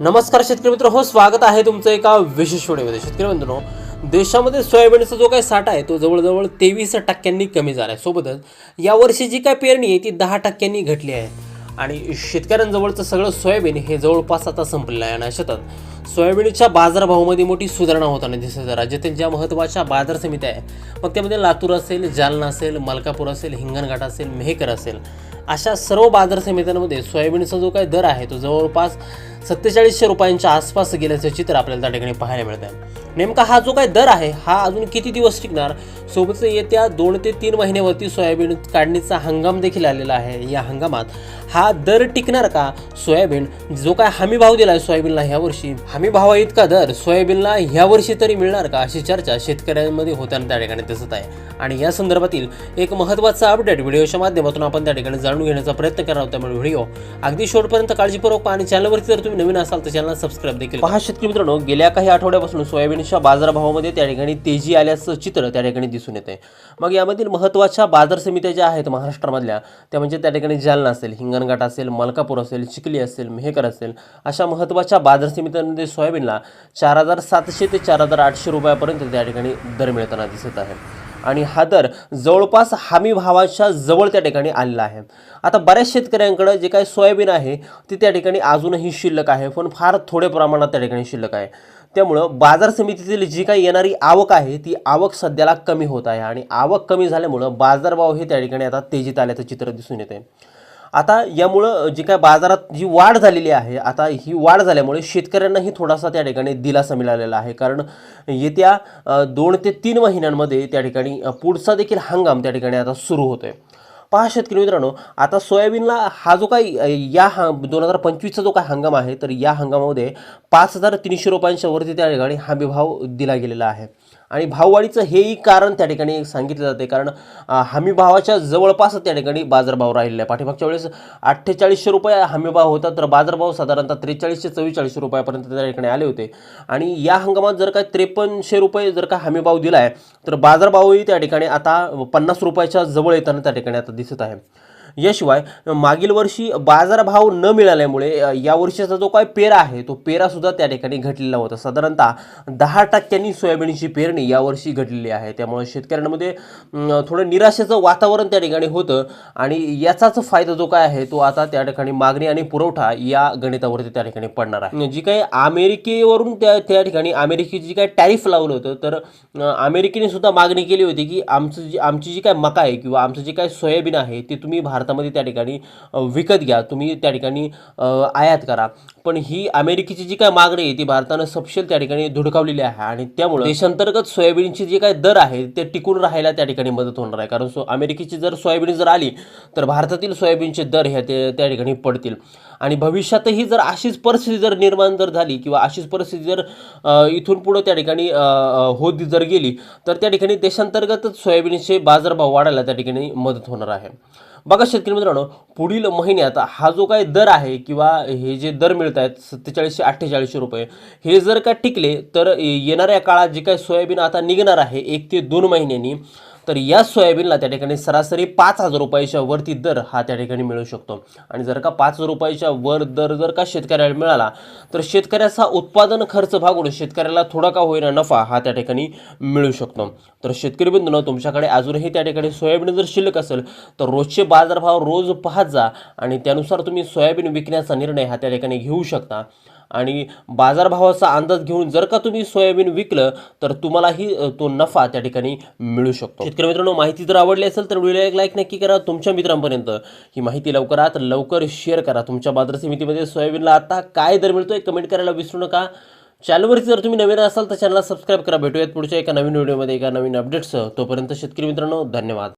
नमस्कार शेतकरी मित्र हो स्वागत आहे तुमचं एका विशेष व्हिडिओमध्ये. शेतकरी मित्रांनो देशामध्ये सोयाबीनचा जो काही साठा आहे तो जवळजवळ तेवीस टक्क्यांनी कमी झाला आहे. सोबतच यावर्षी जी काय पेरणी आहे ती दहा टक्क्यांनी घटली आहे. आणि शेतकऱ्यांजवळचं सगळं सोयाबीन हे जवळपास आता संपलेलं आहे. आणि शेतात सोयाबीनच्या बाजारभावामध्ये मोठी सुधारणा होताना दिसत राज्यातील ज्या महत्त्वाच्या बाजार समित्या आहे मग त्यामध्ये लातूर असेल जालना असेल मलकापूर असेल हिंगणघाट असेल मेहकर असेल अशा सर्व बाजार समित्यांमध्ये सोयाबीनचा जो काही दर आहे तो जवळपास सत्तेचाळीसशे रुपयांच्या आसपास गेल्याचं चित्र आपल्याला त्या ठिकाणी पाहायला मिळत आहे नेमका हा जो काही दर आहे हा अजून किती दिवस टिकणार? सोबतच येत्या दोन ते तीन महिन्यावरती सोयाबीन काढणीचा हंगाम देखील आलेला आहे. या हंगामात हा दर टिकणार का? सोयाबीन जो काय हमी भाव दिला आहे सोयाबीनला ह्यावर्षी हमी भावा इतका दर सोयाबीनला ह्या वर्षी तरी मिळणार का? अशी चर्चा शेतकऱ्यांमध्ये होताना त्या ठिकाणी दिसत आहे. आणि या संदर्भातील एक महत्त्वाचा अपडेट व्हिडिओच्या माध्यमातून आपण त्या ठिकाणी जाणून घेण्याचा प्रयत्न करणार त्यामुळे व्हिडिओ अगदी शेवटपर्यंत काळजीपूर्वक पहा आणि चॅनलवरती जर तुम्ही नवीन असाल तर चॅनल सबस्क्राईब देखील पहा शेतकरी मित्रांनो गेल्या काही आठवड्यापासून सोयाबीनच्या बाजारभावामध्ये त्या ठिकाणी तेजी आल्याचं चित्र त्या ठिकाणी दिसून येते मग यामधील महत्त्वाच्या बाजार समित्या ज्या आहेत महाराष्ट्रामधल्या त्या म्हणजे त्या ठिकाणी जालना असेल हिंगणघाट असेल मलकापूर असेल चिखली असेल मेहकर असेल अशा महत्त्वाच्या बाजार समित्यांमध्ये सोयाबीनला चार हजार सातशे ते चार हजार आठशे रुपयापर्यंत त्या ठिकाणी दर मिळताना दिसत आहे. आणि हा दर जवळपास हमी भावाच्या जवळ त्या ठिकाणी आलेला आहे. आता बऱ्याच शेतकऱ्यांकडे जे काही सोयाबीन आहे ते त्या ठिकाणी अजूनही शिल्लक आहे पण फार थोड्या प्रमाणात त्या ठिकाणी शिल्लक आहे. त्यामुळं बाजार समितीतील जी काही येणारी आवक आहे ती आवक सध्याला कमी होत आहे आणि आवक कमी झाल्यामुळं बाजारभाव हे त्या ठिकाणी आता तेजीत आल्याचं चित्र दिसून येते आता यामुळं जी काय बाजारात जी वाढ झालेली आहे आता ही वाढ झाल्यामुळे शेतकऱ्यांनाही थोडासा त्या ठिकाणी दिलासा मिळालेला आहे. कारण येत्या दोन ते तीन महिन्यांमध्ये त्या ठिकाणी पुढचा देखील हंगाम त्या ठिकाणी आता सुरू होतोय. पहा शेतकरी मित्रांनो आता सोयाबीनला हा जो काही या हा दोन हजार पंचवीसचा जो काही हंगाम आहे तर या हंगामामध्ये पाच हजार तीनशे रुपयांच्या वरती त्या ठिकाणी हमी भाव दिला गेलेला आहे. आणि भाववाढीचं हेही कारण त्या ठिकाणी सांगितलं जाते. कारण हमी भावाच्या जवळपास त्या ठिकाणी बाजारभाव राहिलेला आहे पाठीमागच्या वेळेस अठ्ठेचाळीसशे रुपये हमीभाव होता तर बाजारभाव साधारणतः त्रेचाळीसशे चव्वेचाळीसशे रुपयापर्यंत त्या ठिकाणी आले होते. आणि या हंगामात जर काय त्रेपन्नशे रुपये जर का हमीभाव दिला आहे तर बाजारभावही त्या ठिकाणी आता पन्नास रुपयाच्या जवळ येताना त्या ठिकाणी आता दिसत आहे. याशिवाय मागील वर्षी बाजारभाव न मिळाल्यामुळे या वर्षीचा जो काय पेरा आहे तो पेरा सुद्धा त्या ठिकाणी घटलेला होता. साधारणतः दहा टक्क्यांनी सोयाबीनची पेरणी यावर्षी घडलेली आहे. त्यामुळे शेतकऱ्यांमध्ये थोडं निराशेचं वातावरण त्या ठिकाणी होतं आणि याचाच फायदा जो काय आहे तो आता त्या ठिकाणी मागणी आणि पुरवठा या गणितावरती त्या ठिकाणी पडणार आहे. जी काही अमेरिकेवरून त्या त्या ठिकाणी अमेरिकेची जी काही टॅरिफ लावलं होतं तर अमेरिकेने सुद्धा मागणी केली होती की आमचं जी आमची जी काय मका आहे किंवा आमचं जे काय सोयाबीन आहे ते तुम्ही भारतामध्ये त्या ठिकाणी विकत घ्या. तुम्ही त्या ठिकाणी आयात करा. पण ही अमेरिकेची जी काय मागणी आहे ती भारतानं सपशेल त्या ठिकाणी धुडकावलेली आहे आणि त्यामुळे देशांतर्गत सोयाबीनची जी काय दर आहे ते टिकून राहायला त्या ठिकाणी मदत होणार आहे. कारण सो अमेरिकेची जर सोयाबीन जर आली तर भारतातील सोयाबीनचे दर हे ते त्या ठिकाणी पडतील. आणि भविष्यातही जर अशीच परिस्थिती जर निर्माण जर झाली किंवा अशीच परिस्थिती जर इथून पुढं त्या ठिकाणी होत जर गेली तर त्या ठिकाणी देशांतर्गतच सोयाबीनचे बाजारभाव वाढायला त्या ठिकाणी मदत होणार आहे. बघा शेतकरी मित्रांनो पुढील महिन्यात हा जो काय दर आहे किंवा हे जे दर मिळत आहेत सत्तेचाळीसशे अठ्ठेचाळीसशे रुपये हे जर का टिकले तर येणाऱ्या काळात जे काय सोयाबीन आता निघणार आहे एक ते दोन महिन्यांनी तर या सोयाबीनला त्या ठिकाणी सरासरी पाच हजार रुपयाच्या वरती दर हा त्या ठिकाणी मिळू शकतो. आणि जर का पाच हजार रुपयाच्या वर दर जर का शेतकऱ्याला मिळाला तर शेतकऱ्याचा उत्पादन खर्च भागून शेतकऱ्याला थोडा का होईना नफा हा त्या ठिकाणी मिळू शकतो. तर शेतकरी बंधूंनो तुमच्याकडे अजूनही त्या ठिकाणी सोयाबीन जर शिल्लक असेल तर रोजचे बाजारभाव रोज पाहत जा आणि त्यानुसार तुम्ही सोयाबीन विकण्याचा निर्णय हा त्या ठिकाणी घेऊ शकता. आणि बाजारभावाचा अंदाज घेऊन जर का तुम्ही सोयाबीन विकलं तर तुम्हालाही तो नफा त्या ठिकाणी मिळू शकतो. शेतकरी मित्रांनो माहिती जर आवडली असेल तर व्हिडिओला एक लाईक नक्की करा. तुमच्या मित्रांपर्यंत ही माहिती लवकरात लवकर शेअर करा. तुमच्या बाजार समितीमध्ये सोयाबीनला आता काय दर मिळतोय कमेंट करायला विसरू नका. चॅनलवरती जर तुम्ही नवीन असाल तर चॅनलला सबस्क्राईब करा. भेटूयात पुढच्या एका नवीन व्हिडिओमध्ये एका नवीन अपडेट्ससह तोपर्यंत शेतकरी मित्रांनो धन्यवाद.